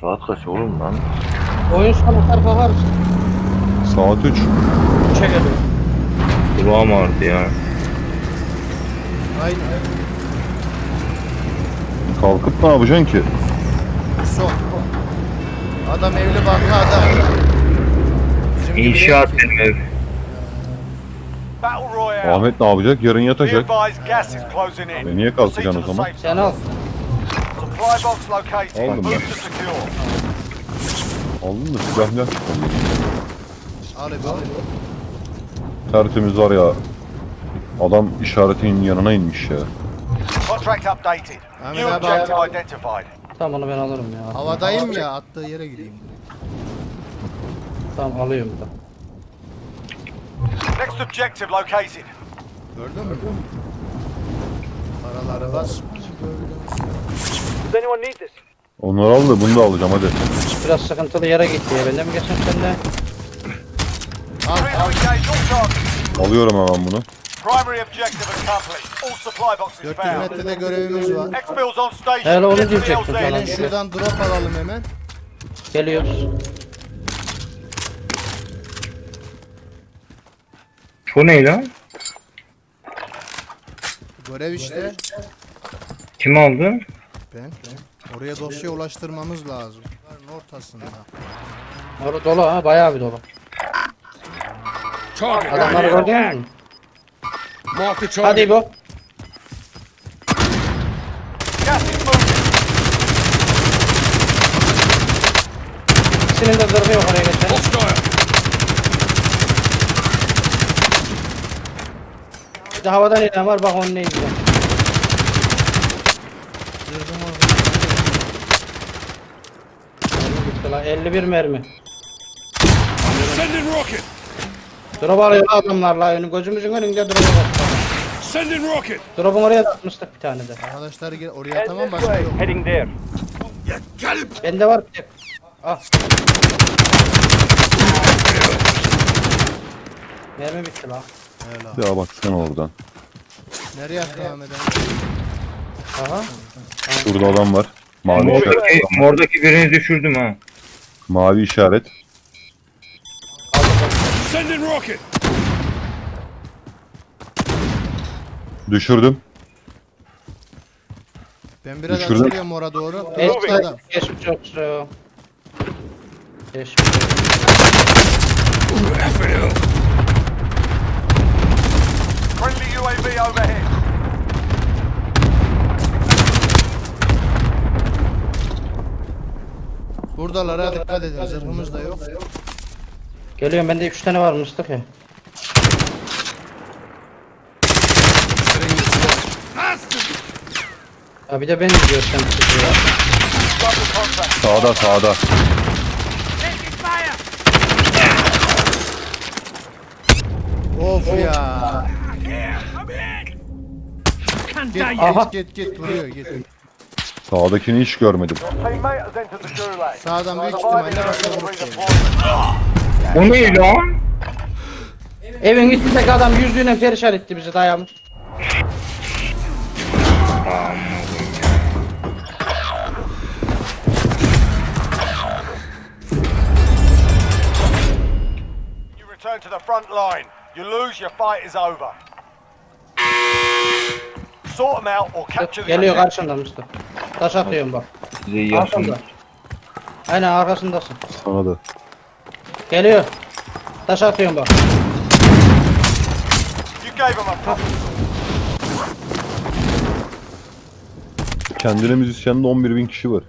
Saat kaç oğlum lan? Oyun sonu kadar kalkarız. Saat 3. Üçe geliyor. Kulağım ağrıdı ya. Aynen. Kalkıp ne yapacaksın ki? Son. Adam evli barklı adam. Bizim gibi İnşaat değil ki. benim ev. Battle Royale. Ahmet ne yapacak? Yarın Be yatacak. advised, gas is closing in. E niye kalkacaksın o zaman? Sen al. Supply box located. Aldım Move to secure. Aldın mı? Silah abi. Tertemiz var ya. Adam işaretin yanına inmiş ya. Contract updated. Ahmet New abi, objective abi. identified. Tamam onu ben alırım ya. Havadayım ya attığı yere gideyim. Tamam alıyorum da. Next objective located. Gördün mü? Paraları bas. Does anyone need this? Onları al da bunu da alacağım hadi. Biraz sıkıntılı yere gitti ya. Ben de mi geçen sende? Engage all targets. Alıyorum hemen bunu. Primary objective accomplished. All supply boxes 400 found. metrede görevimiz var. Exfil's on station. Hele onu Get the diyecektim. Gelin şuradan drop alalım hemen. Geliyoruz. Bu ne lan? Görev işte. Kim aldı? Ben. Oraya dosya ulaştırmamız lazım. Ortasında. Orada dolu ha. Bayağı bir dolu. Adamları gördün mü? Hadi bu. Gas is moving. İkisinin de zırhı yok oraya geçen. Bir de havadan inen var bak onu ne izliyorum. Mermi bitti lan, 51 mermi. Sending rocket! Drop alıyor adamlar la önü gözümüzün önünde drop var. Sending rocket! Drop'un oraya da atmıştık bir tane de. Arkadaşlar gel oraya tamam başka yok. Heading there. Bende var bir tek. Ah. Mermi bitti la. Helal. Ya baksana oradan. Nereye devam edelim? Aha. Şurada adam var. Mavi işaret. Mordaki, mordaki birini düşürdüm ha. Mavi işaret. Sending rocket! Düşürdüm. Ben biraz Düşürdüm. açılıyorum oraya doğru. Adam. geçmiş olsun. Geçmiş olsun. Friendly UAV overhead. Buradalara dikkat edin. Zırhımız da yok. Geliyorum bende 3 tane var Mustafa. Ya bir de ben gidiyorum sen tutuyor ya. Sağda sağda. Of ya. Git Aha. git git git vuruyor git. Sağdakini hiç görmedim. Sağdan büyük ihtimalle başka geliyor. redeploy. O ne lan? Evin içindeki adam yüzüğüne perişan etti bizi dayamış. You return to the front line. You lose, your fight is over. Sort them out or capture the Geliyor karşında Mustafa. Taş atıyorum bak. Size yakın. Arkanda. Aynen arkasındasın. Sana da. Geliyor. Taş atıyorum bak. You gave them a Kendine müzisyende 11 bin kişi var.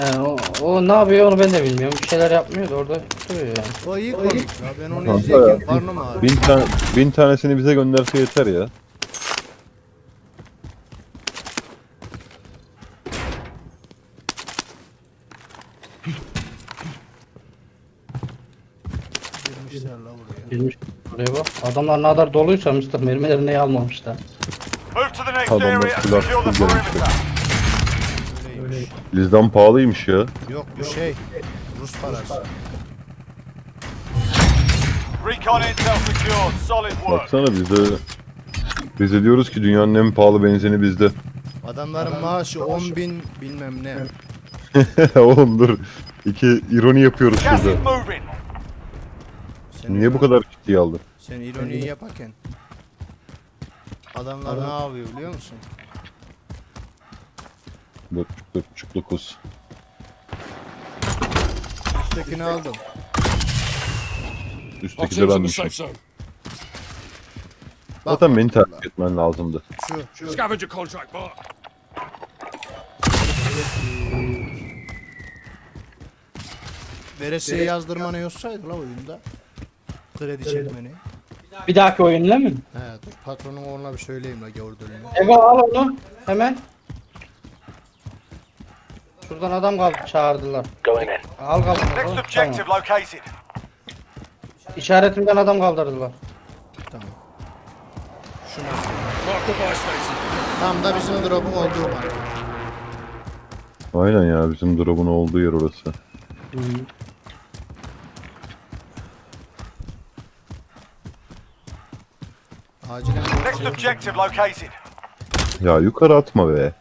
Ee, o, o ne yapıyor onu ben de bilmiyorum. Bir şeyler yapmıyor da orada duruyor yani. O iyi komik ya. Ben onu Kanka izlerken karnım ağrıyor. Bin, tane, bin tanesini bize gönderse yeter ya. Girmişler la buraya. Bilmiş. Buraya bak. Adamlar ne kadar doluysa Mustafa mermilerini niye almamışlar? Adamlar area and silah secure the tutuyor perimeter. Öyleymiş. Bizden pahalıymış ya. Yok bu şey. Rus parası. Recon intel secured. Solid work. Baksana bizde biz de diyoruz ki dünyanın en pahalı benzini bizde. Adamların maaşı 10 bin bilmem ne. Oğlum dur. İki ironi yapıyoruz şurada. Sen Niye bu kadar ciddiye aldın? Sen ironiyi yaparken. Adamlar ne yapıyor biliyor musun? 4.9. Üsttekini aldım. Üstteki de benmişim. safe zone. Zaten beni terk etmen lazımdı. Şu. Scavenger contract mark. Veresiye yazdırmanı yazsaydı la oyunda. Kredi çekmeni. Bir dahaki oyunla mı? He dur patronun oğluna bir söyleyeyim la gördüğünü. Ego al onu hemen. Şuradan adam kaldı çağırdılar. Al kaldı. Next objective Tamam. located. İşaretimden adam kaldırdılar. Tamam. Station. Tam da bizim drop'un olduğu yer. Aynen ya bizim drop'un olduğu yer orası. Acilen Next objective located. Ya yukarı atma be.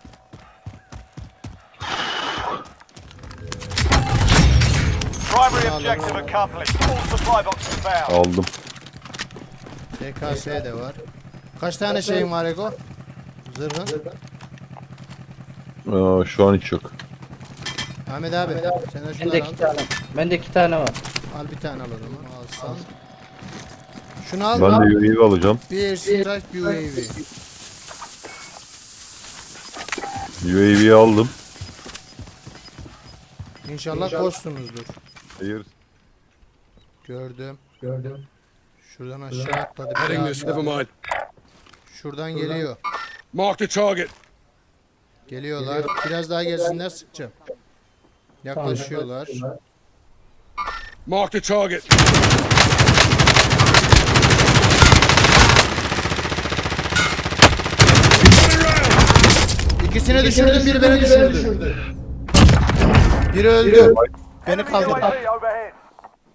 Primary objective accomplished. All supply boxes found. Aldım. TKS de var. Kaç tane şeyin var Ego? Zırhın. Aa, şu an hiç yok. Ahmet abi sen de Bende şunları iki al. tane. Bende iki tane var. Al bir tane al o zaman. Alsan. Şunu al. Ben de UAV alacağım. Bir strike UAV. UAV'yi aldım. İnşallah koştunuzdur. Hayır. Gördüm. Gördüm. Şuradan aşağı atladı. Heading biraz. this. Never mind. Şuradan geliyor. Mark the target. Geliyorlar. Biraz daha gelsinler sıkacağım. Yaklaşıyorlar. Mark the target. İkisini düşürdüm, biri beni düşürdü. Biri öldü. Beni kaldırdı.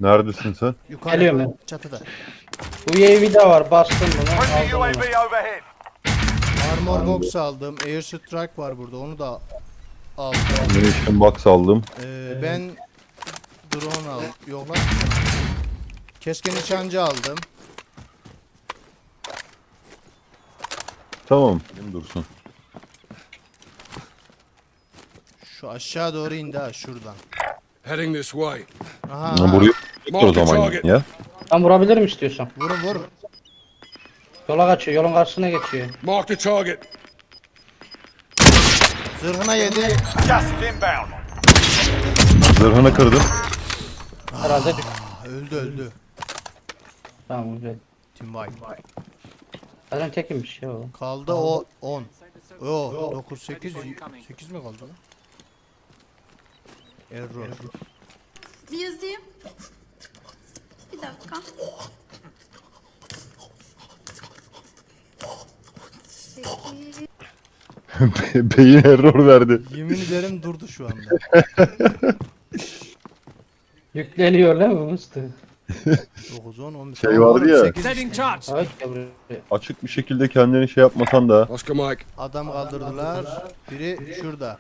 Neredesin sen? Yukarı. Geliyorum ben. Çatıda. UAV de var. Bastım bunu. Aldım overhead. Armor box aldım. Air strike var burada. Onu da aldım. Munition box aldım. Ee, ben drone aldım. Yok lan. Keskin nişancı aldım. Tamam. Benim dursun. Şu aşağı doğru indi ha şuradan. Heading this way. Aha. Ha, Buraya o zaman ya. Ben vurabilirim istiyorsan. Vurun vurun. Yola kaçıyor. Yolun karşısına geçiyor. Mark the target. Zırhına yedi. Gas is inbound. Zırhını kırdım. Herhalde düş. Ah, öldü öldü. Tamam güzel. White. Zaten tekimmiş ya o. Kaldı o 10. Yo 9 8 8 mi kaldı lan? Error. Bir yazayım. Bir dakika. Sekiz. Beyin error verdi. Yemin ederim durdu şu anda. Yükleniyor değil mi Mustafa? 9 10 11. Şey vardı ya. Buraya. Açık bir şekilde kendini şey yapmasan da. Oscar Mike. Adam kaldırdılar. Biri şurada.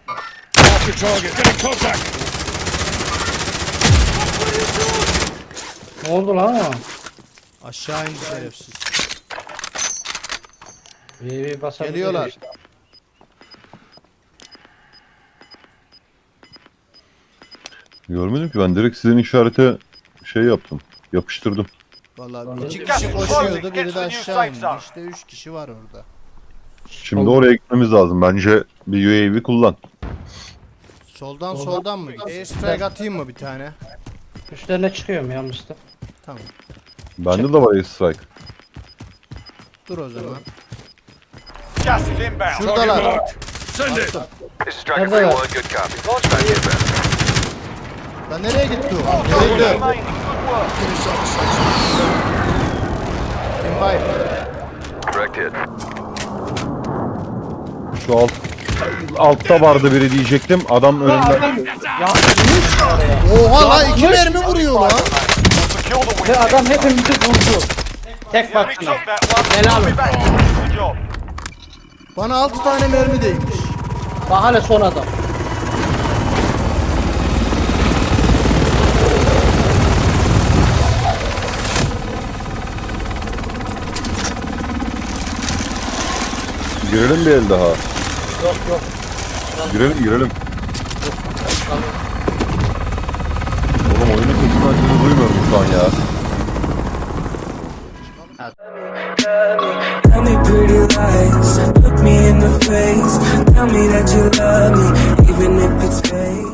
Ne oldu lan o? Aşağı indi şerefsiz. UAV basabilir. Geliyorlar. Görmedim ki ben direkt sizin işarete şey yaptım. Yapıştırdım. Vallahi iki kişi is koşuyordu. Biri de aşağı indi. İşte 3 kişi var orada. Şimdi oraya gitmemiz lazım. Bence bir UAV kullan. Soldan soldan mı? Air strike atayım mı bir tane? Üstlerine çıkıyorum ya Mustafa. Tamam. Bende de var air strike. Dur o zaman. Gas is inbound. Şuradalar. Send it. This is Striker Neredeler? 3-1, good copy. Launch back inbound. Lan nereye gitti o? Good work. Invite. Hit. Şu alt altta vardı biri diyecektim. Adam önümde. Oha lan iki mermi vuruyor lan. Ve adam hepimizi vurdu. Tek one. Helal job. Bana altı tane mermi değmiş. Bak hala son adam. Girelim bir el daha. Yok yok. Girelim girelim. Oğlum oyunun sesini açını duymuyorum şu an ya. Tell me pretty lies, look me in the face. Tell me that you love me, even if it's fake.